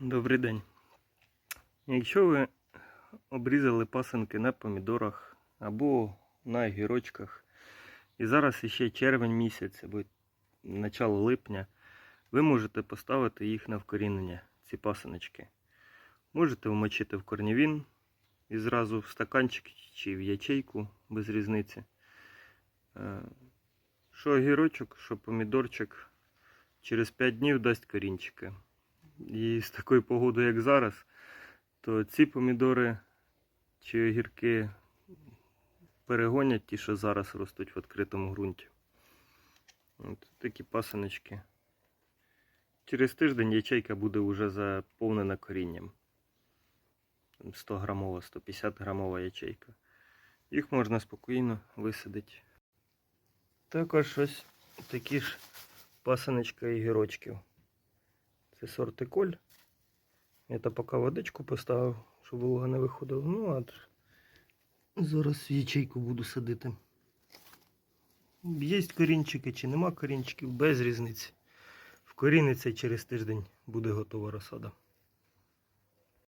Добрий день. Якщо ви обрізали пасинки на помідорах або на гірочках, і зараз іще червень місяць або начало липня, ви можете поставити їх на вкорінення, ці пасиночки. Можете вмочити в корнівін і зразу в стаканчик чи в ячейку без різниці. Е, Що огірочок, що помідорчик через 5 днів дасть корінчики. І з такою погодою, як зараз, то ці помідори чи огірки перегонять ті, що зараз ростуть в відкритому ґрунті. От такі пасиночки. Через тиждень ячейка буде вже заповнена корінням. 100 грамова, 150 грамова ячейка. Їх можна спокійно висадити. Також ось такі ж пасиночка ігірочків. Це сортиколь. Я то поки водичку поставив, щоб волога не виходила. Ну, а зараз ячейку буду садити. Є корінчики чи нема корінчиків, без різниці. Вкоріниться і через тиждень буде готова розсада.